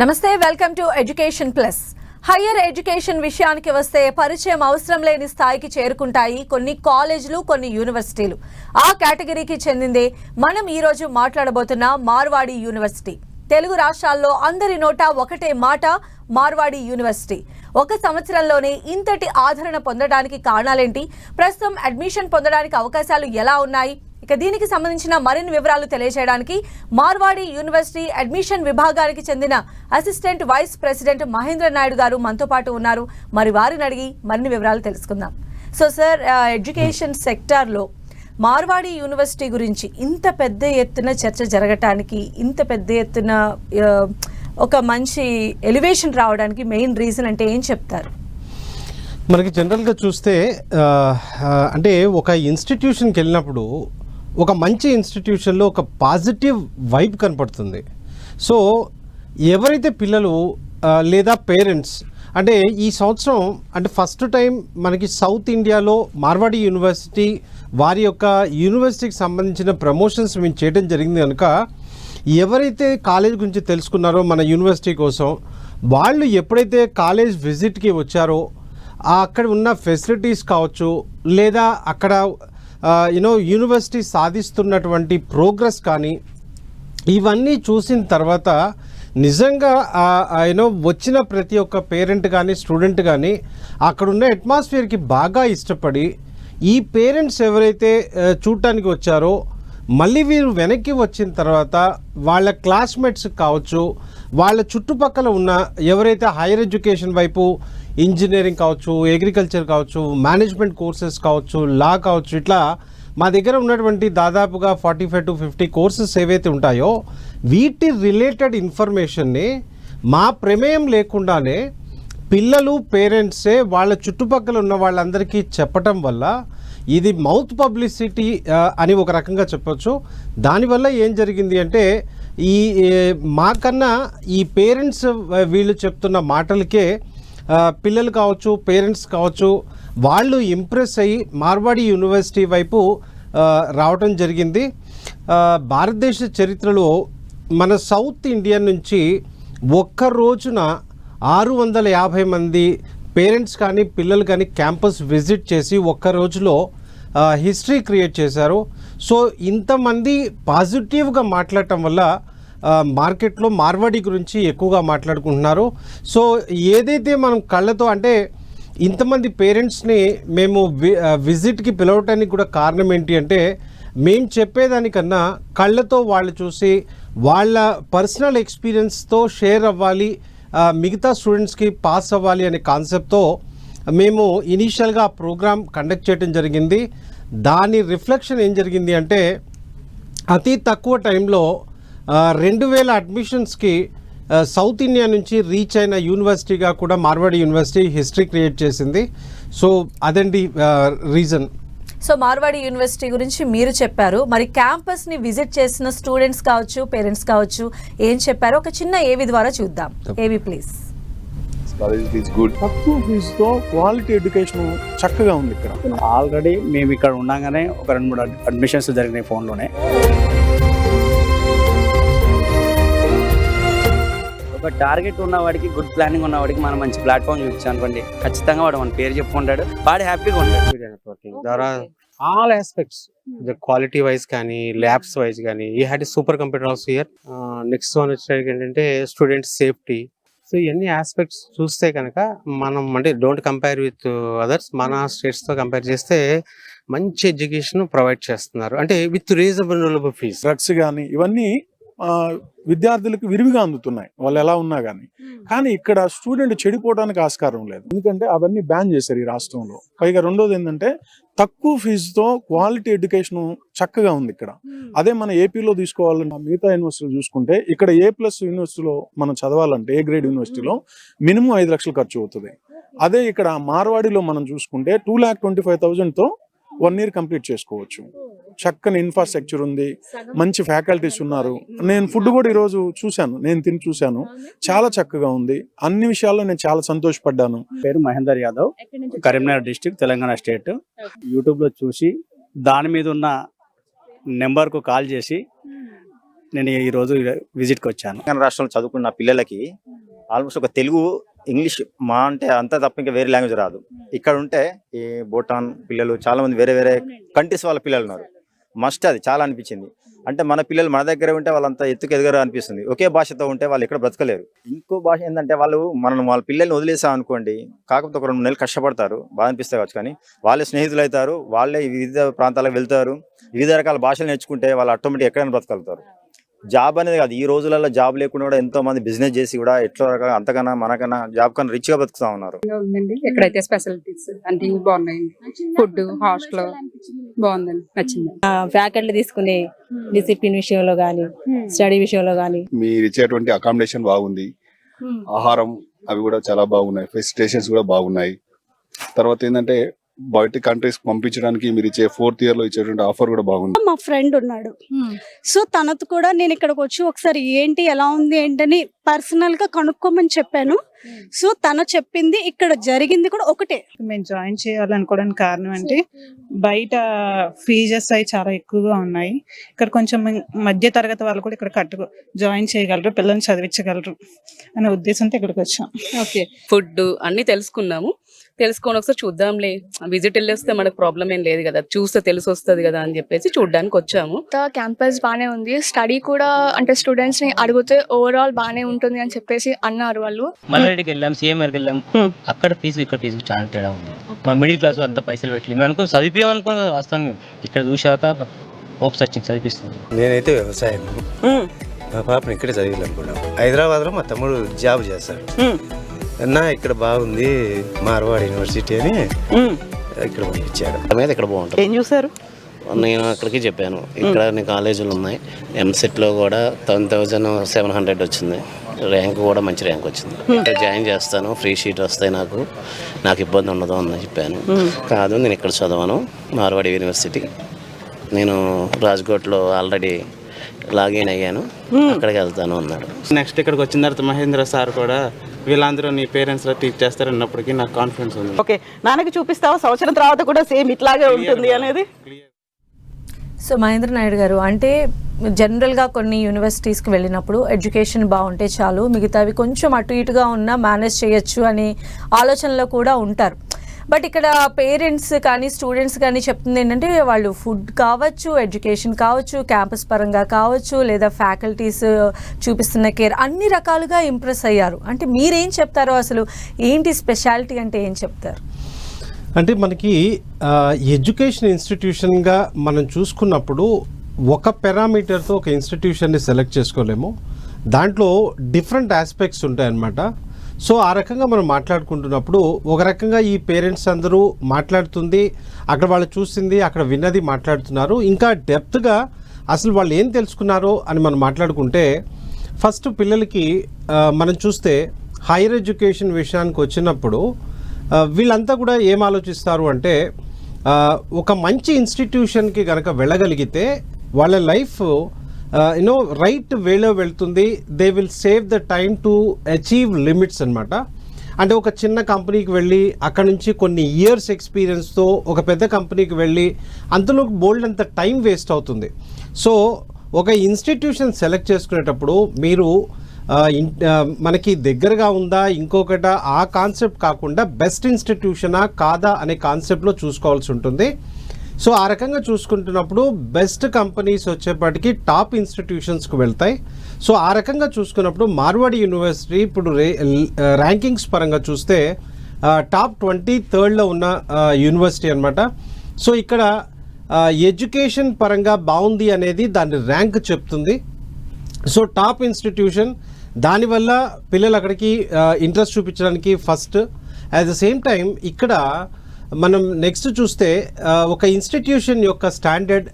నమస్తే welcome to education plus. Higher education విషయానికి వస్తే పరిచయం అవసరం లేని స్థాయికి చేరుకుంటాయి కొన్ని కాలేజీలు కొన్ని యూనివర్సిటీలు. ఆ కేటగిరీకి చెందిందే మనం ఈరోజు మాట్లాడబోతున్న మార్వాడి యూనివర్సిటీ. తెలుగు రాష్ట్రాల్లో అందరి నోట ఒకటే మాట మార్వాడి యూనివర్సిటీ. ఒక సంవత్సరంలోనే ఇంతటి ఆదరణ పొందడానికి కారణాలేంటి? ప్రస్తుతం అడ్మిషన్ పొందడానికి అవకాశాలు ఎలా ఉన్నాయి? ఇక దీనికి సంబంధించిన మరిన్ని వివరాలు తెలియజేయడానికి మార్వాడి యూనివర్సిటీ అడ్మిషన్ విభాగానికి చెందిన assistant vice president Mahendra Naidu garu మనతో పాటు ఉన్నారు. మరి వారిని అడిగి మరిన్ని వివరాలు తెలుసుకుందాం. సో సార్ ఎడ్యుకేషన్ సెక్టార్లో మార్వాడి యూనివర్సిటీ గురించి ఇంత పెద్ద ఎత్తున చర్చ జరగటానికి ఇంత పెద్ద ఎత్తున ఒక మంచి ఎలివేషన్ రావడానికి మెయిన్ రీజన్ అంటే ఏం చెప్తారు? మనకి జనరల్గా చూస్తే అంటే ఒక ఇన్స్టిట్యూషన్కి వెళ్ళినప్పుడు ఒక మంచి ఇన్స్టిట్యూషన్లో ఒక పాజిటివ్ వైబ్ కనపడుతుంది. సో ఎవరైతే పిల్లలు లేదా పేరెంట్స్ అంటే ఈ సంవత్సరం అంటే ఫస్ట్ టైం మనకి సౌత్ ఇండియాలో మార్వాడి యూనివర్సిటీ వారి యొక్క యూనివర్సిటీకి సంబంధించిన ప్రమోషన్స్ మేము చేయడం జరిగింది కనుక ఎవరైతే కాలేజ్ గురించి తెలుసుకున్నారో మన యూనివర్సిటీ కోసం వాళ్ళు ఎప్పుడైతే కాలేజ్ విజిట్కి వచ్చారో అక్కడ ఉన్న ఫెసిలిటీస్ కావచ్చు లేదా అక్కడ యూనో యూనివర్సిటీ సాధిస్తున్నటువంటి ప్రోగ్రెస్ కానీ ఇవన్నీ చూసిన తర్వాత నిజంగా యూనో వచ్చిన ప్రతి ఒక్క పేరెంట్ కానీ స్టూడెంట్ కానీ అక్కడున్న అట్మాస్ఫియర్కి బాగా ఇష్టపడి ఈ పేరెంట్స్ ఎవరైతే చూడటానికి వచ్చారో మళ్ళీ వీరు వెనక్కి వచ్చిన తర్వాత వాళ్ళ క్లాస్మేట్స్ కావచ్చు వాళ్ళ చుట్టుపక్కల ఉన్న ఎవరైతే హైయర్ ఎడ్యుకేషన్ వైపు ఇంజనీరింగ్ కావచ్చు అగ్రికల్చర్ కావచ్చు మేనేజ్మెంట్ కోర్సెస్ కావచ్చు లా కావచ్చు ఇట్లా మా దగ్గర ఉన్నటువంటి దాదాపుగా forty five to fifty courses ఏవైతే ఉంటాయో వీటి రిలేటెడ్ ఇన్ఫర్మేషన్ని మా ప్రమేయం లేకుండానే పిల్లలు పేరెంట్సే వాళ్ళ చుట్టుపక్కల ఉన్న వాళ్ళందరికీ చెప్పటం వల్ల ఇది మౌత్ పబ్లిసిటీ అని ఒక రకంగా చెప్పొచ్చు. దానివల్ల ఏం జరిగింది అంటే ఈ మాకన్నా ఈ పేరెంట్స్ వీళ్ళు చెప్తున్న మాటలకే పిల్లలు కావచ్చు పేరెంట్స్ కావచ్చు వాళ్ళు ఇంప్రెస్ అయ్యి మార్వాడి యూనివర్సిటీ వైపు రావటం జరిగింది. భారతదేశ చరిత్రలో మన సౌత్ ఇండియా నుంచి ఒక్క రోజున ఆరు వందల యాభై మంది పేరెంట్స్ కానీ పిల్లలు కానీ క్యాంపస్ విజిట్ చేసి ఒక్క రోజులో హిస్టరీ క్రియేట్ చేశారు. సో ఇంతమంది పాజిటివ్గా మాట్లాడటం వల్ల మార్కెట్లో మార్వాడి గురించి ఎక్కువగా మాట్లాడుకుంటున్నారు. సో ఏదైతే మనం కళ్ళతో అంటే ఇంతమంది పేరెంట్స్ని మేము విజిట్కి పిలవటానికి కూడా కారణం ఏంటి అంటే మేము చెప్పేదానికన్నా కళ్ళతో వాళ్ళు చూసి వాళ్ళ పర్సనల్ ఎక్స్పీరియన్స్తో షేర్ అవ్వాలి మిగతా స్టూడెంట్స్కి పాస్ అవ్వాలి అనే కాన్సెప్ట్తో మేము ఇనీషియల్గా ఆ ప్రోగ్రామ్ కండక్ట్ చేయడం జరిగింది. దాని రిఫ్లెక్షన్ ఏం జరిగింది అంటే అతి తక్కువ టైంలో రెండు వేల అడ్మిషన్స్కి సౌత్ ఇండియా నుంచి రీచ్ అయిన యూనివర్సిటీగా కూడా మార్వాడి యూనివర్సిటీ హిస్టరీ క్రియేట్ చేసింది. సో అదండి రీజన్. సో మార్వాడి యూనివర్సిటీ గురించి మీరు చెప్పారు. మరి క్యాంపస్ని విజిట్ చేసిన స్టూడెంట్స్ కావచ్చు పేరెంట్స్ కావచ్చు ఏం చెప్పారో ఒక చిన్న ఏవి ద్వారా చూద్దాం. ఏవి ప్లీజ్. తక్కువ ఫీజుతో క్వాలిటీ ఎడ్యుకేషన్ చక్కగా ఉంది ఇక్కడ. ఆల్రెడీ మేము ఇక్కడ ఉండగానే ఒక రెండు మూడు అడ్- అడ్మిషన్స్ జరిగినాయి ఫోన్లోనే. ఒక టార్గెట్ ఉన్న వాడికి గుడ్ ప్లానింగ్ ఉన్న వాడికి మనం మంచి ప్లాట్ఫామ్ చూపించాం అనుకోండి ఖచ్చితంగా వాడు మన పేరు చెప్పుకుంటాడు వాడు హ్యాపీగా ఉంటాడు. All aspects, the quality wise కానీ ల్యాబ్స్ వైజ్ కానీ ఈ had super computer also year next one వచ్చేసరికి ఏంటంటే స్టూడెంట్ సేఫ్టీ సో ఇవన్నీ ఆస్పెక్ట్స్ చూస్తే కనుక మనం అంటే డోంట్ కంపేర్ విత్ అదర్స్ మన స్టేట్స్తో కంపేర్ చేస్తే మంచి ఎడ్యుకేషన్ ప్రొవైడ్ చేస్తున్నారు. అంటే విత్ రీజనబుల్ ఫీజ్ డ్రగ్స్ కానీ ఇవన్నీ విద్యార్థులకు విరివిగా అందుతున్నాయి. వాళ్ళు ఎలా ఉన్నా కానీ కానీ ఇక్కడ స్టూడెంట్ చెడిపోవడానికి ఆస్కారం లేదు. ఎందుకంటే అవన్నీ బ్యాన్ చేశారు ఈ రాష్ట్రంలో. పైగా రెండోది ఏంటంటే తక్కువ ఫీజుతో క్వాలిటీ ఎడ్యుకేషన్ చక్కగా ఉంది ఇక్కడ. అదే మన ఏపీలో తీసుకోవాలన్న మిగతా యూనివర్సిటీలు చూసుకుంటే ఇక్కడ ఏ ప్లస్ యూనివర్సిటీలో మనం చదవాలంటే ఏ గ్రేడ్ యూనివర్సిటీలో మినిమం ఐదు లక్షలు ఖర్చు అవుతుంది. అదే ఇక్కడ మార్వాడిలో మనం చూసుకుంటే టూ ల్యాక్ ట్వంటీ ఫైవ్ థౌజండ్తో వన్ ఇయర్ కంప్లీట్ చేసుకోవచ్చు. చక్కని ఇన్ఫ్రాస్ట్రక్చర్ ఉంది. మంచి ఫ్యాకల్టీస్ ఉన్నారు. నేను ఫుడ్ కూడా ఈరోజు చూశాను. నేను తిని చూశాను. చాలా చక్కగా ఉంది. అన్ని విషయాల్లో నేను చాలా సంతోషపడ్డాను. పేరు మహేందర్ యాదవ్. కరీంనగర్ డిస్టిక్ తెలంగాణ స్టేట్ యూట్యూబ్లో చూసి దాని మీద ఉన్న నెంబర్కు కాల్ చేసి నేను ఈ రోజు విజిట్కి వచ్చాను. తెలంగాణ రాష్ట్రంలో చదువుకున్న పిల్లలకి ఆల్మోస్ట్ ఒక తెలుగు ఇంగ్లీష్ మా అంటే అంతా తప్ప ఇంకా వేరే లాంగ్వేజ్ రాదు. ఇక్కడ ఉంటే ఈ భూటాన్ పిల్లలు చాలా మంది వేరే వేరే కంట్రీస్ వాళ్ళ పిల్లలు ఉన్నారు. మస్ట్ అది చాలా అనిపించింది. అంటే మన పిల్లలు మన దగ్గర ఉంటే వాళ్ళంతా ఎత్తుకు ఎదగరు అనిపిస్తుంది. ఒకే భాషతో ఉంటే వాళ్ళు ఎక్కడ బ్రతకలేరు. ఇంకో భాష ఏంటంటే వాళ్ళు మనం వాళ్ళ పిల్లల్ని వదిలేసాం అనుకోండి కాకపోతే ఒక రెండు నెలలు కష్టపడతారు బాగా అనిపిస్తే కావచ్చు కానీ వాళ్ళే స్నేహితులు అవుతారు వాళ్ళే వివిధ ప్రాంతాలకు వెళ్తారు వివిధ రకాల భాషలు నేర్చుకుంటే వాళ్ళు ఆటోమేటిక్ ఎక్కడైనా బ్రతకగలుగుతారు. జాబ్ అనేది కాదు. ఈ రోజులలో జాబ్ లేకుండా కూడా ఎంతో మంది బిజినెస్ చేసి కూడా ఎట్లా రకాల అంతకన్నా మనకన్నా జాబ్ కన్నా రిచ్గా బతుకుతా ఉన్నారు. ఉందండి ఎక్కడైతే స్పెషాలిటీస్ అన్ని బాగున్నాయండి ఫుడ్ హాస్టల్ బాగుందండి. నచ్చింది. ఫ్యాకల్టీ తీసుకునే డిసిప్లిన్ విషయంలో కానీ స్టడీ విషయంలో కానీ మీరు ఇచ్చేటువంటి అకామిడేషన్ బాగుంది. ఆహారం అవి కూడా చాలా బాగున్నాయి. ఫెసిలిటేషన్స్ కూడా బాగున్నాయి. తర్వాత ఏంటంటే బయట కంట్రీస్ పంపించడానికి మీరు ఇచ్చే ఫోర్త్ ఇయర్లో ఇచ్చేటువంటి ఆఫర్ కూడా బాగుంది. మా ఫ్రెండ్ ఉన్నాడు. సో తనతో కూడా నేను ఇక్కడికి వచ్చి ఒకసారి ఏంటి ఎలా ఉంది ఏంటని పర్సనల్గా కనుక్కోమని చెప్పాను. సో తను చెప్పింది ఇక్కడ జరిగింది కూడా ఒకటే. మేము జాయిన్ చేయాలనుకోవడానికి కారణం అంటే బయట ఫీజెస్ అవి చాలా ఎక్కువగా ఉన్నాయి. ఇక్కడ కొంచెం మధ్య తరగతి వాళ్ళు కూడా ఇక్కడ కట్టు జాయిన్ చేయగలరు పిల్లల్ని చదివించగలరు అనే ఉద్దేశంతో ఇక్కడికి వచ్చాం. ఓకే ఫుడ్ అన్ని తెలుసుకున్నాము. తెలుసుకొని ఒకసారి చూద్దాంలే. విజిట్ వెళ్ళి వస్తే మనకు ప్రాబ్లం ఏం లేదు కదా. చూస్తే తెలిసి వస్తుంది కదా అని చెప్పేసి చూడడానికి వచ్చాము. క్యాంపస్ బానే ఉంది. స్టడీ కూడా అంటే స్టూడెంట్స్ని అడిగితే ఓవరాల్ బానే ఉంటుంది అని చెప్పేసి అన్నారు వాళ్ళు. మల్లారెడ్డికి వెళ్ళాం సీఎంఆర్కి వెళ్ళాం. అక్కడ ఫీజు ఇక్కడ ఫీజు చాలా తేడా ఉంది. మా మిడిల్ క్లాస్ అంత పైసలు పెట్టి మేము అనుకో చదివిపోయాం అనుకో వస్తాం ఇక్కడ చూశాక హోప్స్ వచ్చింది చదివిస్తుంది నేనైతే వ్యవసాయం. మా పాపను ఇక్కడే చదివాలనుకున్నాం హైదరాబాద్లో మా తమ్ముడు జాబ్ చేస్తాడు. అన్న ఇక్కడ బాగుంది మార్వాడ్ యూనివర్సిటీ అని. ఇక్కడ పంపించాడు మీద ఇక్కడ బాగుంటుంది. ఏం చూసారు నేను అక్కడికి చెప్పాను. ఇక్కడ అన్ని కాలేజీలు ఉన్నాయి. ఎంసెట్లో కూడా టెన్ థౌజండ్ సెవెన్ హండ్రెడ్ వచ్చింది. ర్యాంక్ కూడా మంచి ర్యాంక్ వచ్చింది. ఇక్కడ జాయిన్ చేస్తాను. ఫ్రీ షీట్ వస్తాయి నాకు. నాకు ఇబ్బంది ఉండదు అని చెప్పాను. కాదు నేను ఇక్కడ చదవను. మార్వాడి యూనివర్సిటీ. నేను రాజ్కోట్లో ఆల్రెడీ లాగిన్ అయ్యాను. అక్కడికి వెళ్తాను అన్నాడు. నెక్స్ట్ ఇక్కడికి వచ్చిన తర్వాత మహేంద్ర సార్ కూడా వీళ్ళందరూ నీ పేరెంట్స్ టీచ్ చేస్తారన్నప్పటికీ నాకు కాన్ఫిడెన్స్ ఉంది. ఓకే నాన్నకి చూపిస్తావా? సంవత్సరం తర్వాత కూడా సేమ్ ఇట్లాగే ఉంటుంది అనేది? సో మహేంద్ర నాయుడు గారు అంటే జనరల్గా కొన్ని యూనివర్సిటీస్కి వెళ్ళినప్పుడు ఎడ్యుకేషన్ బాగుంటే చాలు మిగతావి కొంచెం అటు ఇటుగా ఉన్నా మేనేజ్ చేయొచ్చు అనే ఆలోచనలో కూడా ఉంటారు. బట్ ఇక్కడ పేరెంట్స్ కానీ స్టూడెంట్స్ కానీ చెప్తుంది ఏంటంటే వాళ్ళు ఫుడ్ కావచ్చు ఎడ్యుకేషన్ కావచ్చు క్యాంపస్ పరంగా కావచ్చు లేదా ఫ్యాకల్టీస్ uh, చూపిస్తున్న కేర్ అన్ని రకాలుగా ఇంప్రెస్ అయ్యారు. అంటే మీరేం చెప్తారో అసలు? ఏంటి స్పెషాలిటీ అంటే ఏం చెప్తారు? అంటే మనకి ఎడ్యుకేషన్ ఇన్స్టిట్యూషన్గా మనం చూసుకున్నప్పుడు ఒక పెరామీటర్తో ఒక ఇన్స్టిట్యూషన్ని సెలెక్ట్ చేసుకోలేము. దాంట్లో డిఫరెంట్ ఆస్పెక్ట్స్ ఉంటాయన్నమాట. సో ఆ రకంగా మనం మాట్లాడుకుంటున్నప్పుడు ఒక రకంగా ఈ పేరెంట్స్ అందరూ మాట్లాడుతుంది అక్కడ వాళ్ళు చూసింది అక్కడ విన్నది మాట్లాడుతున్నారు. ఇంకా డెప్త్గా అసలు వాళ్ళు ఏం తెలుసుకున్నారో అని మనం మాట్లాడుకుంటే ఫస్ట్ పిల్లలకి మనం చూస్తే హైయర్ ఎడ్యుకేషన్ విషయానికి వచ్చినప్పుడు వీళ్ళంతా కూడా ఏం ఆలోచిస్తారు అంటే ఒక మంచి ఇన్స్టిట్యూషన్కి కనుక వెళ్ళగలిగితే వాళ్ళ లైఫ్ Uh, యూనో రైట్ వేలో వెళ్తుంది. They will save the time to achieve limits అనమాట అంటే ఒక చిన్న కంపెనీకి వెళ్ళి అక్కడ నుంచి కొన్ని ఇయర్స్ ఎక్స్పీరియన్స్తో ఒక పెద్ద కంపెనీకి వెళ్ళి అందులో బోల్డ్ అంత టైం వేస్ట్ అవుతుంది. సో ఒక ఇన్స్టిట్యూషన్ సెలెక్ట్ చేసుకునేటప్పుడు మీరు uh, uh, మనకి దగ్గరగా ఉందా ఇంకొకట ఆ కాన్సెప్ట్ కాకుండా బెస్ట్ ఇన్స్టిట్యూషనా కాదా అనే కాన్సెప్ట్లో చూసుకోవాల్సి ఉంటుంది. సో ఆ రకంగా చూసుకుంటున్నప్పుడు బెస్ట్ కంపెనీస్ వచ్చేప్పటికి టాప్ ఇన్స్టిట్యూషన్స్కి వెళ్తాయి. సో ఆ రకంగా చూసుకున్నప్పుడు మార్వాడి యూనివర్సిటీ ఇప్పుడు రే ర్యాంకింగ్స్ పరంగా చూస్తే టాప్ ట్వంటీ థర్డ్లో ఉన్న యూనివర్సిటీ అనమాట సో ఇక్కడ ఎడ్యుకేషన్ పరంగా బాగుంది అనేది దాని ర్యాంక్ చెప్తుంది. సో టాప్ ఇన్స్టిట్యూషన్ దానివల్ల పిల్లలు అక్కడికి ఇంట్రెస్ట్ చూపించడానికి first. At the same time ఇక్కడ మనం నెక్స్ట్ చూస్తే ఒక ఇన్స్టిట్యూషన్ యొక్క స్టాండర్డ్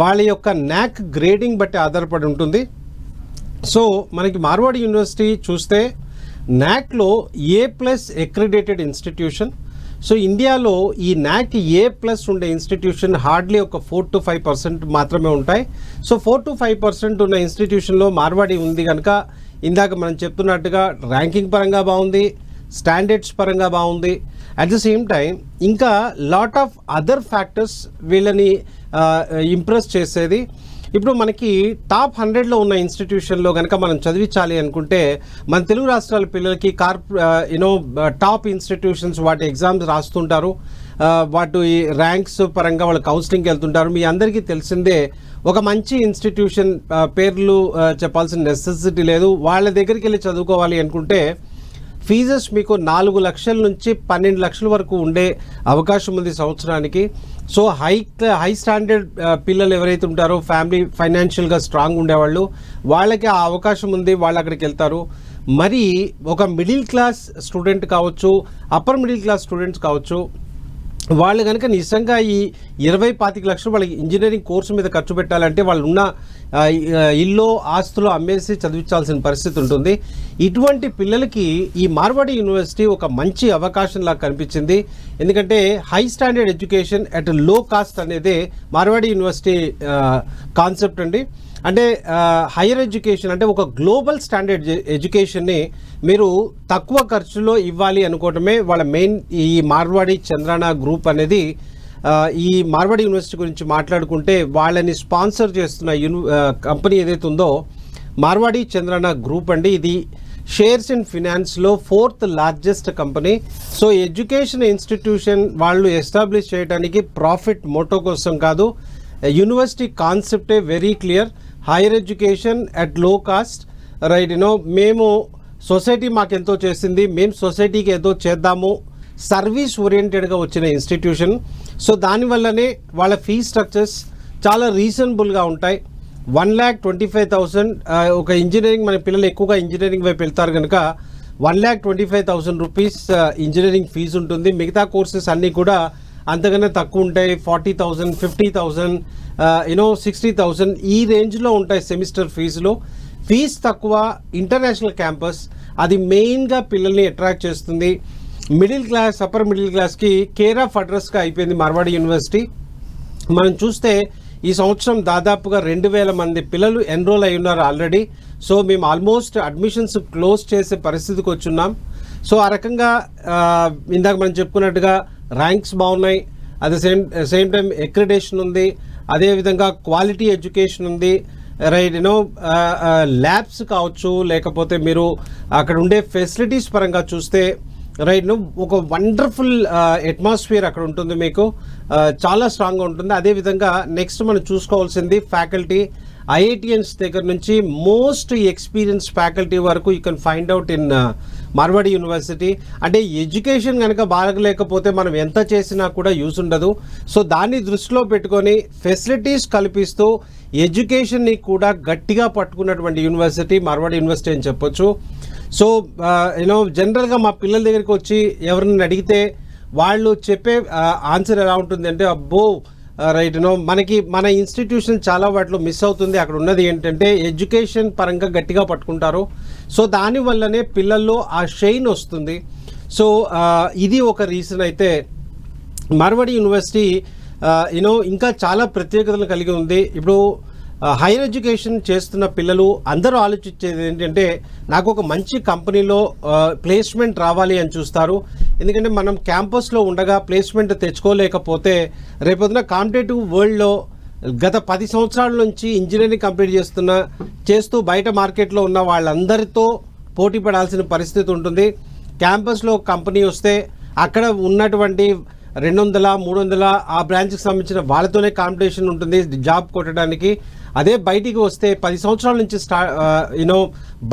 వాళ్ళ యొక్క న్యాక్ గ్రేడింగ్ బట్టి ఆధారపడి ఉంటుంది. సో మనకి మార్వాడి యూనివర్సిటీ చూస్తే న్యాక్లో A plus accredited institution so ఇండియాలో ఈ నాక్ ఏ ప్లస్ ఉండే ఇన్స్టిట్యూషన్ హార్డ్లీ ఒక ఫోర్ టు ఫైవ్ పర్సెంట్ మాత్రమే ఉంటాయి. So four to five percent ఉన్న ఇన్స్టిట్యూషన్లో మార్వాడి ఉంది కనుక ఇందాక మనం చెప్తున్నట్టుగా ర్యాంకింగ్ పరంగా బాగుంది స్టాండర్డ్స్ పరంగా బాగుంది. అట్ ద సేమ్ టైం ఇంకా లాట్ ఆఫ్ అదర్ ఫ్యాక్టర్స్ వీళ్ళని ఇంప్రెస్ చేసేది. ఇప్పుడు మనకి టాప్ హండ్రెడ్లో ఉన్న ఇన్స్టిట్యూషన్లో కనుక మనం చదివించాలి అనుకుంటే మన తెలుగు రాష్ట్రాల పిల్లలకి corp you know top institutions వాటి ఎగ్జామ్స్ రాస్తుంటారు. వాటి ర్యాంక్స్ పరంగా వాళ్ళు కౌన్సిలింగ్కి వెళ్తుంటారు. మీ అందరికీ తెలిసిందే ఒక మంచి ఇన్స్టిట్యూషన్ పేర్లు చెప్పాల్సిన నెసెసిటీ లేదు. వాళ్ళ దగ్గరికి వెళ్ళి చదువుకోవాలి అనుకుంటే ఫీజెస్ మీకు నాలుగు లక్షల నుంచి పన్నెండు లక్షల వరకు ఉండే అవకాశం ఉంది సంవత్సరానికి. సో హై హై స్టాండర్డ్ పిల్లలు ఎవరైతే ఉంటారో ఫ్యామిలీ ఫైనాన్షియల్గా స్ట్రాంగ్ ఉండేవాళ్ళు వాళ్ళకి ఆ అవకాశం ఉంది వాళ్ళు అక్కడికి వెళ్తారు. మరి ఒక మిడిల్ క్లాస్ స్టూడెంట్ కావచ్చు అప్పర్ మిడిల్ క్లాస్ స్టూడెంట్స్ కావచ్చు వాళ్ళు కనుక నిజంగా ఈ ఇరవై పాతిక లక్షలు వాళ్ళకి ఇంజనీరింగ్ కోర్సు మీద ఖర్చు పెట్టాలంటే వాళ్ళు ఉన్న ఇల్లు ఆస్తులు అమ్మేసి చదివించాల్సిన పరిస్థితి ఉంటుంది. ఇటువంటి పిల్లలకి ఈ మార్వాడి యూనివర్సిటీ ఒక మంచి అవకాశంలా కనిపించింది. ఎందుకంటే high standard education at low cost అనేది మార్వాడి యూనివర్సిటీ కాన్సెప్ట్ అండి. అంటే హైయర్ ఎడ్యుకేషన్ అంటే ఒక గ్లోబల్ స్టాండర్డ్ ఎడ్యుకేషన్ని మీరు తక్కువ ఖర్చులో ఇవ్వాలి అనుకోవటమే వాళ్ళ మెయిన్ ఈ మార్వాడి చంద్రాన గ్రూప్ అనేది ఈ మార్వాడి యూనివర్సిటీ గురించి మాట్లాడుకుంటే వాళ్ళని స్పాన్సర్ చేస్తున్న యూని కంపెనీ ఏదైతే ఉందో మార్వాడి చంద్రాన గ్రూప్ అండి. ఇది shares in ఫినాన్స్లో fourth largest company so education institution వాళ్ళు ఎస్టాబ్లిష్ చేయడానికి ప్రాఫిట్ మోటో కోసం కాదు యూనివర్సిటీ కాన్సెప్టే very clear higher education at low cost right you know మేము సొసైటీ మాకెంతో చేసింది మేము సొసైటీకి ఏదో చేద్దాము. సర్వీస్ ఓరియంటెడ్గా వచ్చిన ఇన్స్టిట్యూషన్. సో దానివల్లనే వాళ్ళ ఫీ స్ట్రక్చర్స్ చాలా రీజనబుల్గా ఉంటాయి. One lakh twenty five thousand ఒక ఇంజనీరింగ్ మన పిల్లలు ఎక్కువగా ఇంజనీరింగ్ వైపు వెళ్తారు కనుక one lakh twenty five thousand rupees engineering fee ఉంటుంది. మిగతా కోర్సెస్ అన్నీ కూడా అంతకన్నా తక్కువ ఉంటాయి forty thousand fifty thousand you know sixty thousand ఈ రేంజ్లో ఉంటాయి సెమిస్టర్ ఫీజులు. ఫీజ్ తక్కువ ఇంటర్నేషనల్ క్యాంపస్ అది మెయిన్గా పిల్లల్ని అట్రాక్ట్ చేస్తుంది. మిడిల్ క్లాస్ అప్పర్ మిడిల్ క్లాస్కి కేర్ ఆఫ్ అడ్రస్గా అయిపోయింది మార్వాడి యూనివర్సిటీ. మనం చూస్తే ఈ సంవత్సరం దాదాపుగా రెండు వేల మంది పిల్లలు ఎన్రోల్ అయి ఉన్నారు ఆల్రెడీ. సో మేము ఆల్మోస్ట్ అడ్మిషన్స్ క్లోజ్ చేసే పరిస్థితికి వచ్చున్నాం. సో ఆ రకంగా ఇందాక మనం చెప్పుకున్నట్టుగా ర్యాంక్స్ బాగున్నాయి. At the same same time accreditation ఉంది. అదేవిధంగా క్వాలిటీ ఎడ్యుకేషన్ ఉంది. రైట్ యూనో ల్యాబ్స్ కావచ్చు లేకపోతే మీరు అక్కడ ఉండే ఫెసిలిటీస్ పరంగా చూస్తే రైట్ను ఒక వండర్ఫుల్ అట్మాస్ఫియర్ అక్కడ ఉంటుంది మీకు. చాలా స్ట్రాంగ్గా ఉంటుంది. అదేవిధంగా నెక్స్ట్ మనం చూసుకోవాల్సింది ఫ్యాకల్టీ ఐఐటిఎన్స్ దగ్గర నుంచి మోస్ట్ ఎక్స్పీరియన్స్ ఫ్యాకల్టీ వరకు you can find out in Marwadi university. అంటే ఎడ్యుకేషన్ కనుక బాగలేకపోతే మనం ఎంత చేసినా కూడా యూస్ ఉండదు. సో దాన్ని దృష్టిలో పెట్టుకొని ఫెసిలిటీస్ కల్పిస్తూ ఎడ్యుకేషన్ని కూడా గట్టిగా పట్టుకున్నటువంటి యూనివర్సిటీ మార్వాడి యూనివర్సిటీ అని చెప్పొచ్చు. సో యూనో జనరల్గా మా పిల్లల దగ్గరికి వచ్చి ఎవరిని అడిగితే వాళ్ళు చెప్పే ఆన్సర్ ఎలా ఉంటుంది అంటే అబ్బో రైట్. నో మనకి మన ఇన్స్టిట్యూషన్ చాలా వాటిలో మిస్ అవుతుంది. అక్కడ ఉన్నది ఏంటంటే ఎడ్యుకేషన్ పరంగా గట్టిగా పట్టుకుంటారు. సో దానివల్లనే పిల్లల్లో ఆ షైన్ వస్తుంది. సో ఇది ఒక రీజన్ అయితే. మార్వాడి యూనివర్సిటీ యూనో ఇంకా చాలా ప్రత్యేకతలు కలిగి ఉంది. ఇప్పుడు హైయర్ ఎడ్యుకేషన్ చేస్తున్న పిల్లలు అందరూ ఆలోచించేది ఏంటంటే నాకు ఒక మంచి కంపెనీలో ప్లేస్మెంట్ రావాలి అని చూస్తారు. ఎందుకంటే మనం క్యాంపస్లో ఉండగా ప్లేస్మెంట్ తెచ్చుకోలేకపోతే రేపొద్దున కాంపిటేటివ్ వరల్డ్లో గత పది సంవత్సరాల నుంచి ఇంజనీరింగ్ కంప్లీట్ చేస్తున్న చేస్తూ బయట మార్కెట్లో ఉన్న వాళ్ళందరితో పోటీ పడాల్సిన పరిస్థితి ఉంటుంది. క్యాంపస్లో కంపెనీ వస్తే అక్కడ ఉన్నటువంటి రెండు వందల మూడు వందల ఆ బ్రాంచ్కి సంబంధించిన వాళ్ళతోనే కాంపిటీషన్ ఉంటుంది జాబ్ కొట్టడానికి. అదే బయటికి వస్తే పది సంవత్సరాల నుంచి స్టా యూనో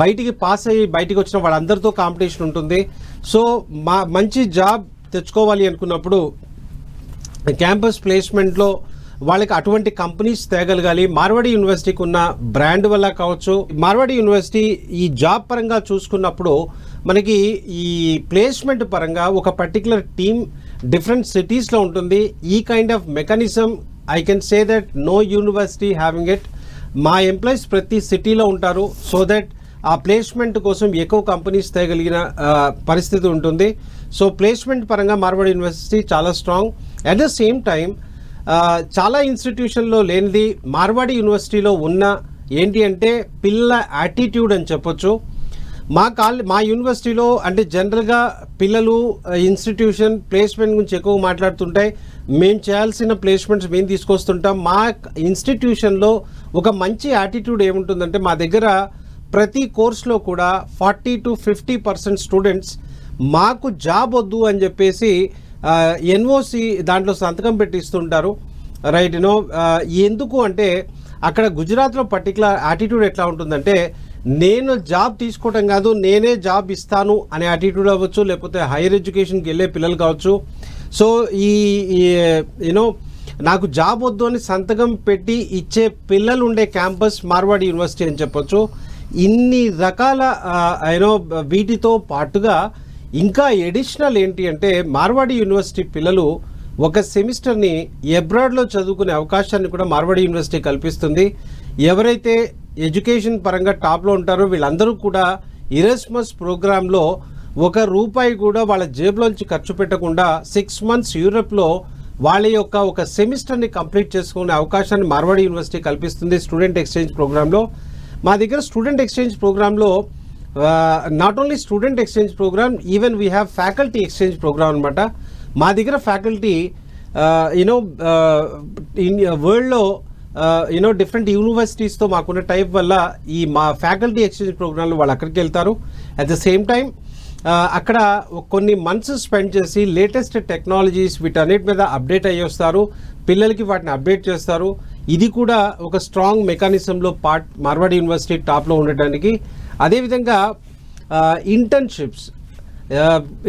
బయటికి పాస్ అయ్యి బయటికి వచ్చిన వాళ్ళందరితో కాంపిటీషన్ ఉంటుంది. సో మా మంచి జాబ్ తెచ్చుకోవాలి అనుకున్నప్పుడు క్యాంపస్ ప్లేస్మెంట్లో వాళ్ళకి అటువంటి కంపెనీస్ తేగలగాలి. మార్వాడి యూనివర్సిటీకి ఉన్న బ్రాండ్ వల్ల కావచ్చు. మార్వాడి యూనివర్సిటీ ఈ జాబ్ పరంగా చూసుకున్నప్పుడు మనకి ఈ ప్లేస్మెంట్ పరంగా ఒక పర్టికులర్ టీమ్ డిఫరెంట్ సిటీస్లో ఉంటుంది. ఈ kind of mechanism I can say that no university having it మా ఎంప్లాయీస్ ప్రతి సిటీలో ఉంటారు. సో దట్ ఆ ప్లేస్మెంట్ కోసం ఎక్కువ కంపెనీస్ తేగలిగిన పరిస్థితి ఉంటుంది. సో ప్లేస్మెంట్ పరంగా మార్వాడి యూనివర్సిటీ చాలా strong at the same time చాలా ఇన్స్టిట్యూషన్లో లేనిది మార్వాడి యూనివర్సిటీలో ఉన్న ఏంటి అంటే పిల్ల యాటిట్యూడ్ అని చెప్పొచ్చు. మా కాల్ మా యూనివర్సిటీలో అంటే జనరల్గా పిల్లలు ఇన్స్టిట్యూషన్ ప్లేస్మెంట్ గురించి ఎక్కువ మాట్లాడుతుంటాయి. మేము చేయాల్సిన ప్లేస్మెంట్స్ మేము తీసుకొస్తుంటాం. మా ఇన్స్టిట్యూషన్లో ఒక మంచి యాటిట్యూడ్ ఏముంటుందంటే మా దగ్గర ప్రతి కోర్స్లో కూడా forty to fifty percent students మాకు జాబ్ వద్దు అని చెప్పేసి ఎన్ఓసి దాంట్లో సంతకం పెట్టిస్తుంటారు. రైట్ యూనో ఎందుకు అంటే అక్కడ గుజరాత్లో పర్టికులర్ యాటిట్యూడ్ ఎట్లా ఉంటుందంటే నేను జాబ్ తీసుకోవటం కాదు నేనే జాబ్ ఇస్తాను అనే యాటిట్యూడ్ అవ్వచ్చు లేకపోతే హైయర్ ఎడ్యుకేషన్కి వెళ్ళే పిల్లలు కావచ్చు. సో ఈ యూనో నాకు జాబ్ వద్దు అని సంతకం పెట్టి ఇచ్చే పిల్లలు ఉండే క్యాంపస్ మార్వాడ్ యూనివర్సిటీ అని చెప్పొచ్చు. ఇన్ని రకాల యూనో వీటితో పాటుగా ఇంకా ఎడిషనల్ ఏంటి అంటే మార్వాడి యూనివర్సిటీ పిల్లలు ఒక సెమిస్టర్ని ఎబ్రాడ్లో చదువుకునే అవకాశాన్ని కూడా మార్వాడి యూనివర్సిటీ కల్పిస్తుంది. ఎవరైతే ఎడ్యుకేషన్ పరంగా టాప్లో ఉంటారు. వీళ్ళందరూ కూడా ఇరస్మస్ ప్రోగ్రాంలో ఒక రూపాయి కూడా వాళ్ళ జేబులోంచి ఖర్చు పెట్టకుండా సిక్స్ మంత్స్ యూరప్లో వాళ్ళ యొక్క ఒక సెమిస్టర్ని కంప్లీట్ చేసుకునే అవకాశాన్ని మార్వాడి యూనివర్సిటీ కల్పిస్తుంది స్టూడెంట్ ఎక్స్చేంజ్ ప్రోగ్రాంలో. మా దగ్గర స్టూడెంట్ ఎక్స్చేంజ్ ప్రోగ్రాంలో not only student exchange program even we have faculty exchange program అనమాట మా దగ్గర ఫ్యాకల్టీ యూనో ఇన్ వరల్డ్లో యూనో డిఫరెంట్ యూనివర్సిటీస్తో మాకున్న టైప్ వల్ల ఈ మా ఫ్యాకల్టీ ఎక్స్చేంజ్ ప్రోగ్రాంలో వాళ్ళు అక్కడికి వెళ్తారు. అట్ ద సేమ్ టైం అక్కడ కొన్ని మంత్స్ స్పెండ్ చేసి లేటెస్ట్ టెక్నాలజీస్ వీటన్నిటి మీద అప్డేట్ అయ్యి వస్తారు. పిల్లలకి వాటిని అప్డేట్ చేస్తారు. ఇది కూడా ఒక స్ట్రాంగ్ మెకానిజంలో పార్ట్ మార్వాడి యూనివర్సిటీ టాప్లో ఉండటానికి. అదేవిధంగా ఇంటర్న్షిప్స్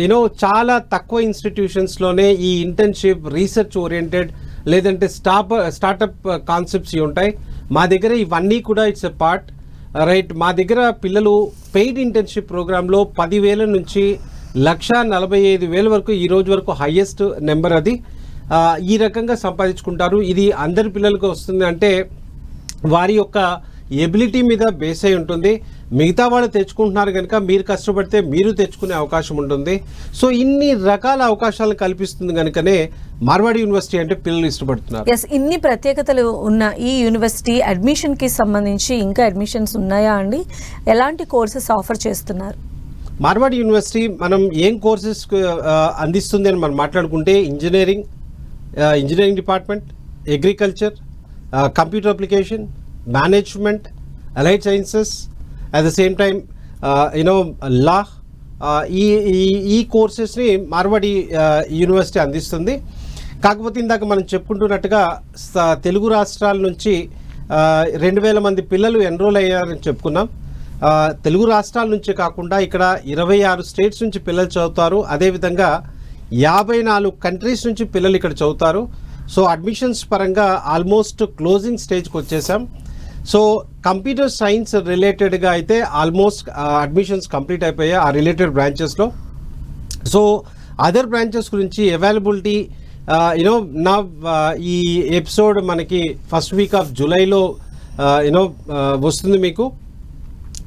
యూనో చాలా తక్కువ ఇన్స్టిట్యూషన్స్లోనే ఈ ఇంటర్న్షిప్ రీసెర్చ్ ఓరియంటెడ్ లేదంటే స్టాప్ స్టార్టప్ కాన్సెప్ట్స్ ఉంటాయి. మా దగ్గర ఇవన్నీ కూడా ఇట్స్ ఎ పార్ట్. రైట్ మా దగ్గర పిల్లలు పెయిడ్ ఇంటర్న్షిప్ ప్రోగ్రాంలో పదివేల నుంచి లక్ష నలభై ఐదు వేల వరకు ఈ రోజు వరకు హయ్యెస్ట్ నెంబర్ అది. ఈ రకంగా సంపాదించుకుంటారు. ఇది అందరి పిల్లలకు వస్తుంది అంటే వారి యొక్క ఎబిలిటీ మీద బేస్ అయి ఉంటుంది. మిగతా వాళ్ళు తెచ్చుకుంటున్నారు కనుక మీరు కష్టపడితే మీరు తెచ్చుకునే అవకాశం ఉంటుంది. సో ఇన్ని రకాల అవకాశాలు కల్పిస్తుంది కనుకనే మార్వాడి యూనివర్సిటీ అంటే పిల్లలు ఇష్టపడుతున్నారు. ఎస్ ఇన్ని ప్రత్యేకతలు ఉన్న ఈ యూనివర్సిటీ అడ్మిషన్కి సంబంధించి ఇంకా అడ్మిషన్స్ ఉన్నాయా అండి? ఎలాంటి కోర్సెస్ ఆఫర్ చేస్తున్నారు? మార్వాడి యూనివర్సిటీ మనం ఏం కోర్సెస్ అందిస్తుంది అని మనం మాట్లాడుకుంటే engineering engineering department agriculture computer application management allied sciences at the same time you know law ఈ ఈ- ఈ కోర్సెస్ని మార్వాడి uh, యూనివర్సిటీ అందిస్తుంది. కాకపోతే ఇందాక మనం చెప్పుకుంటున్నట్టుగా తెలుగు రాష్ట్రాల నుంచి uh, రెండు వేల మంది పిల్లలు ఎన్రోల్ అయ్యారని చెప్పుకున్నాం. Uh, తెలుగు రాష్ట్రాల నుంచి కాకుండా ఇక్కడ ఇరవై ఆరు స్టేట్స్ నుంచి పిల్లలు చదువుతారు. అదేవిధంగా యాభై నాలుగు కంట్రీస్ నుంచి పిల్లలు ఇక్కడ చదువుతారు. సో అడ్మిషన్స్ పరంగా ఆల్మోస్ట్ క్లోజింగ్ స్టేజ్కి వచ్చేసాం. సో కంప్యూటర్ సైన్స్ రిలేటెడ్గా అయితే ఆల్మోస్ట్ అడ్మిషన్స్ కంప్లీట్ అయిపోయాయి ఆ రిలేటెడ్ బ్రాంచెస్లో. సో అదర్ బ్రాంచెస్ గురించి అవైలబిలిటీ యూనో నా ఈ ఎపిసోడ్ మనకి ఫస్ట్ వీక్ ఆఫ్ జూలైలో యూనో వస్తుంది మీకు.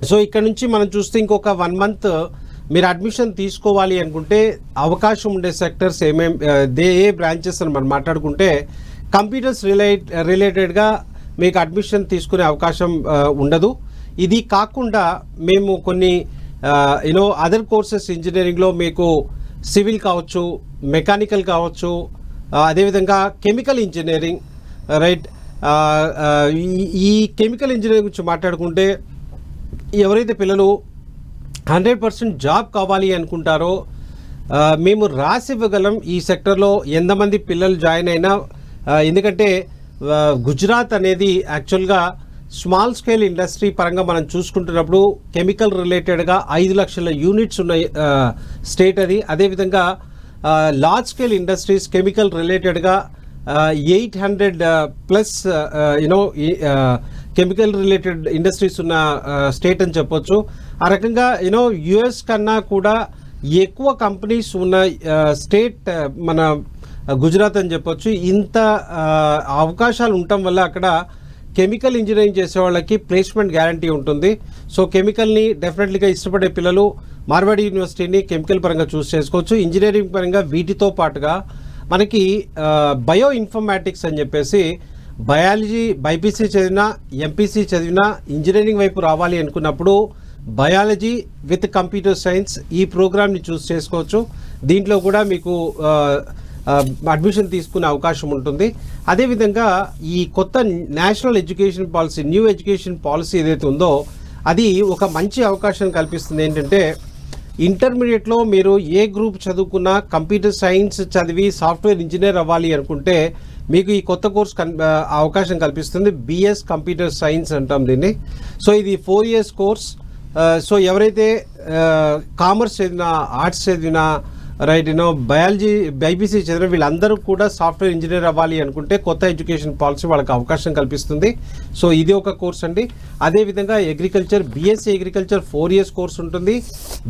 సో ఇక్కడ నుంచి మనం చూస్తే ఇంకొక వన్ మంత్ మీరు అడ్మిషన్ తీసుకోవాలి అనుకుంటే అవకాశం ఉండే సెక్టర్స్ ఏమేమి దే ఏ బ్రాంచెస్ అని మనం మాట్లాడుకుంటే కంప్యూటర్స్ రిలేట్ రిలేటెడ్గా మీకు అడ్మిషన్ తీసుకునే అవకాశం ఉండదు. ఇది కాకుండా మేము కొన్ని యూనో అదర్ కోర్సెస్ ఇంజనీరింగ్లో మీకు సివిల్ కావచ్చు మెకానికల్ కావచ్చు అదేవిధంగా కెమికల్ ఇంజనీరింగ్ రైట్ ఈ కెమికల్ ఇంజనీరింగ్ గురించి మాట్లాడుకుంటే ఎవరైతే పిల్లలు హండ్రెడ్ పర్సెంట్ జాబ్ కావాలి అనుకుంటారో మేము రాసి ఇవ్వగలం ఈ సెక్టర్లో ఎంతమంది పిల్లలు జాయిన్ అయినా ఎందుకంటే గుజరాత్ అనేది యాక్చువల్గా స్మాల్ స్కేల్ ఇండస్ట్రీ పరంగా మనం చూసుకుంటున్నప్పుడు కెమికల్ రిలేటెడ్గా ఐదు లక్షల యూనిట్స్ ఉన్న స్టేట్ అది. అదేవిధంగా లార్జ్ స్కేల్ ఇండస్ట్రీస్ కెమికల్ రిలేటెడ్గా eight hundred plus you know chemical related industries ఉన్న స్టేట్ అని చెప్పొచ్చు. ఆ రకంగా యూనో యుఎస్ కన్నా కూడా ఎక్కువ కంపెనీస్ ఉన్న స్టేట్ మన గుజరాత్ అని చెప్పొచ్చు. ఇంత అవకాశాలు ఉండటం వల్ల అక్కడ కెమికల్ ఇంజనీరింగ్ చేసే వాళ్ళకి ప్లేస్మెంట్ గ్యారంటీ ఉంటుంది. సో కెమికల్ని డెఫినెట్లీగా ఇష్టపడే పిల్లలు మార్వాడి యూనివర్సిటీని కెమికల్ పరంగా చూస్ చేసుకోవచ్చు. ఇంజనీరింగ్ పరంగా వీటితో పాటుగా మనకి బయో ఇన్ఫర్మాటిక్స్ అని చెప్పేసి బయాలజీ బైపీసీ చదివినా ఎంపీసీ చదివినా ఇంజనీరింగ్ వైపు రావాలి అనుకున్నప్పుడు బయాలజీ విత్ కంప్యూటర్ సైన్స్ ఈ ప్రోగ్రామ్ని చూస్ చేసుకోవచ్చు. దీంట్లో కూడా మీకు అడ్మిషన్ తీసుకునే అవకాశం ఉంటుంది. అదేవిధంగా ఈ కొత్త national education policy new education policy ఏదైతే ఉందో అది ఒక మంచి అవకాశం కల్పిస్తుంది. ఏంటంటే ఇంటర్మీడియట్లో మీరు ఏ గ్రూప్ చదువుకున్నా కంప్యూటర్ సైన్స్ చదివి సాఫ్ట్వేర్ ఇంజనీర్ అవ్వాలి అనుకుంటే మీకు ఈ కొత్త కోర్స్ కన్ అవకాశం కల్పిస్తుంది. బిఎస్ కంప్యూటర్ సైన్స్ అంటాం దీన్ని. సో ఇది ఫోర్ ఇయర్స్ కోర్స్ సో ఎవరైతే కామర్స్ చదివినా ఆర్ట్స్ చదివినా right you know biology BiPC చదివిన వీళ్ళందరూ కూడా సాఫ్ట్వేర్ ఇంజనీర్ అవ్వాలి అనుకుంటే కొత్త ఎడ్యుకేషన్ పాలసీ వాళ్ళకి అవకాశం కల్పిస్తుంది. సో ఇది ఒక కోర్స్ అండి. అదేవిధంగా agriculture BSc agriculture four years course ఉంటుంది.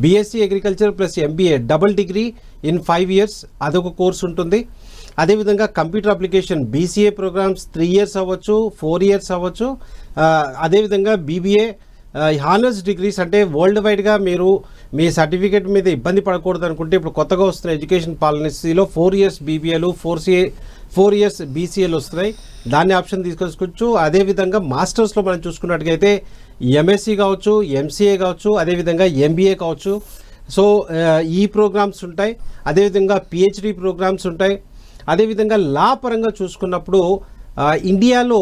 BSc agriculture plus MBA double degree in five years అదొక కోర్స్ ఉంటుంది. అదేవిధంగా computer application BCA programs three years అవ్వచ్చు ఫోర్ ఇయర్స్ అవ్వచ్చు. అదేవిధంగా బీబీఏ హానర్స్ డిగ్రీస్ అంటే వరల్డ్ వైడ్గా మీరు మీ సర్టిఫికేట్ మీద ఇబ్బంది పడకూడదు అనుకుంటే ఇప్పుడు కొత్తగా వస్తున్న ఎడ్యుకేషన్ పాలసీలో ఫోర్ ఇయర్స్ బీబీఏలు ఫోర్ సిఏ ఫోర్ ఇయర్స్ బీసీఏలు వస్తున్నాయి. దాన్ని ఆప్షన్ తీసుకొచ్చుకోవచ్చు. అదేవిధంగా మాస్టర్స్లో మనం చూసుకున్నట్టుగైతే ఎంఎస్సీ కావచ్చు ఎంసీఏ కావచ్చు అదేవిధంగా ఎంబీఏ కావచ్చు. సో ఈ ప్రోగ్రామ్స్ ఉంటాయి. అదేవిధంగా పిహెచ్డి ప్రోగ్రామ్స్ ఉంటాయి. అదేవిధంగా లా పరంగా చూసుకున్నప్పుడు ఇండియాలో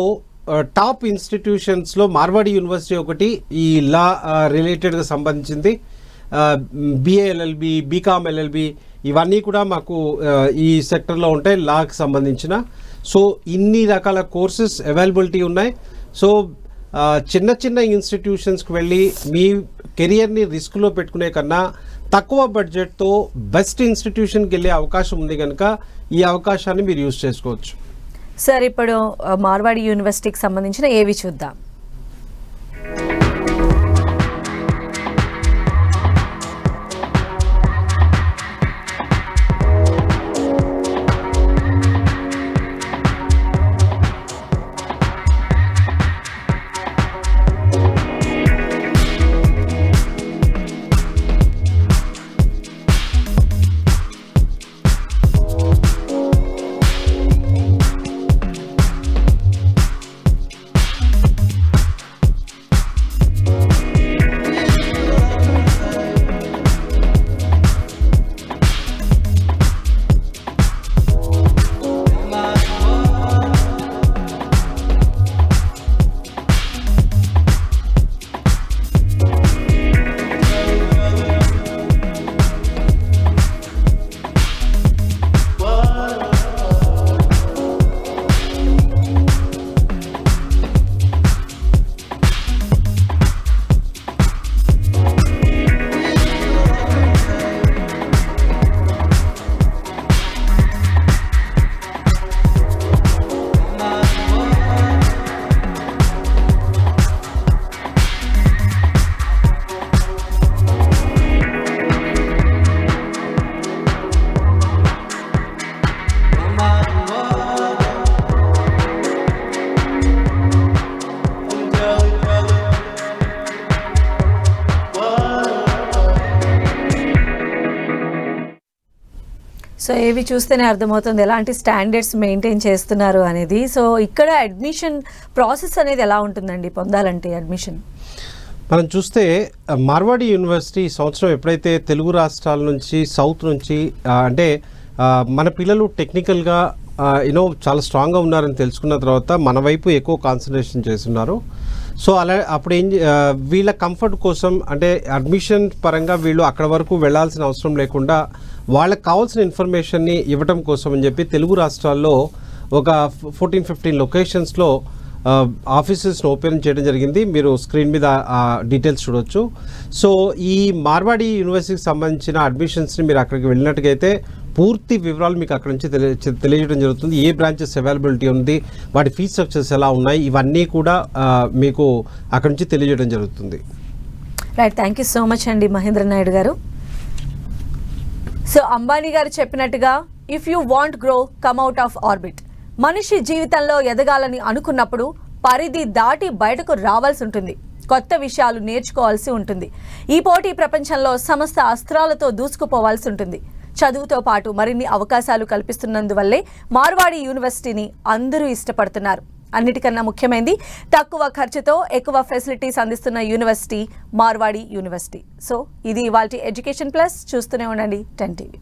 టాప్ ఇన్స్టిట్యూషన్స్లో మార్వాడి యూనివర్సిటీ ఒకటి ఈ లా రిలేటెడ్గా సంబంధించింది. బిఏఎల్ఎల్బి బీకామ్ ఎల్ఎల్బి ఇవన్నీ కూడా మాకు ఈ సెక్టర్లో ఉంటాయి లాకి సంబంధించిన. సో ఇన్ని రకాల కోర్సెస్ అవైలబిలిటీ ఉన్నాయి. సో చిన్న చిన్న ఇన్స్టిట్యూషన్స్కి వెళ్ళి మీ కెరియర్ని రిస్క్లో పెట్టుకునే కన్నా తక్కువ బడ్జెట్తో బెస్ట్ ఇన్స్టిట్యూషన్కి వెళ్ళే అవకాశం ఉంది కనుక ఈ అవకాశాన్ని మీరు యూజ్ చేసుకోవచ్చు. సార్ ఇప్పుడు మార్వాడి యూనివర్సిటీకి సంబంధించిన ఏవి చూద్దాం? సో ఏవి చూస్తేనే అర్థమవుతుంది ఎలాంటి స్టాండర్డ్స్ మెయింటైన్ చేస్తున్నారు అనేది. సో ఇక్కడ అడ్మిషన్ ప్రాసెస్ అనేది ఎలా ఉంటుందండి? పొందాలంటే అడ్మిషన్ మనం చూస్తే మార్వాడి యూనివర్సిటీ సంవత్సరం ఎప్పుడైతే తెలుగు రాష్ట్రాల నుంచి సౌత్ నుంచి అంటే మన పిల్లలు టెక్నికల్గా యూనో చాలా స్ట్రాంగ్గా ఉన్నారని తెలుసుకున్న తర్వాత మన వైపు ఎక్కువ కాన్సన్ట్రేషన్ చేస్తున్నారు. సో అలా అప్పుడు ఏం వీళ్ళ కంఫర్ట్ కోసం అంటే అడ్మిషన్ పరంగా వీళ్ళు అక్కడ వరకు వెళ్ళాల్సిన అవసరం లేకుండా వాళ్ళకి కావాల్సిన ఇన్ఫర్మేషన్ని ఇవ్వడం కోసం అని చెప్పి తెలుగు రాష్ట్రాల్లో ఒక ఫోర్టీన్ ఫిఫ్టీన్ లొకేషన్స్లో ఆఫీసెస్ను ఓపెన్ చేయడం జరిగింది. మీరు స్క్రీన్ మీద డీటెయిల్స్ చూడొచ్చు. సో ఈ మార్వాడి యూనివర్సిటీకి సంబంధించిన అడ్మిషన్స్ని మీరు అక్కడికి వెళ్ళినట్టుగైతే పూర్తి వివరాలు మీకు అక్కడ నుంచి తెలియ తెలియజేయడం జరుగుతుంది. ఏ బ్రాంచెస్ అవైలబిలిటీ ఉంది వాటి ఫీజ్ స్ట్రక్చర్స్ ఎలా ఉన్నాయి ఇవన్నీ కూడా మీకు అక్కడ నుంచి తెలియజేయడం జరుగుతుంది. Right thank you so much అండి మహేంద్ర నాయుడు గారు. సో అంబానీ గారు చెప్పినట్టుగా if you want grow come out of orbit మనిషి జీవితంలో ఎదగాలని అనుకున్నప్పుడు పరిధి దాటి బయటకు రావాల్సి ఉంటుంది. కొత్త విషయాలు నేర్చుకోవాల్సి ఉంటుంది. ఈ పోటీ ప్రపంచంలో సమస్త అస్త్రాలతో దూసుకుపోవాల్సి ఉంటుంది. చదువుతో పాటు మరిన్ని అవకాశాలు కల్పిస్తున్నందువల్లే మార్వాడి యూనివర్సిటీని అందరూ ఇష్టపడుతున్నారు. అన్నిటికన్నా ముఖ్యమైనది తక్కువ ఖర్చుతో ఎక్కువ ఫెసిలిటీస్ అందిస్తున్న యూనివర్సిటీ మార్వాడి యూనివర్సిటీ. సో ఇది ఇవాళ ఎడ్యుకేషన్ ప్లస్ చూస్తూనే ఉండండి టెన్ టీవీ.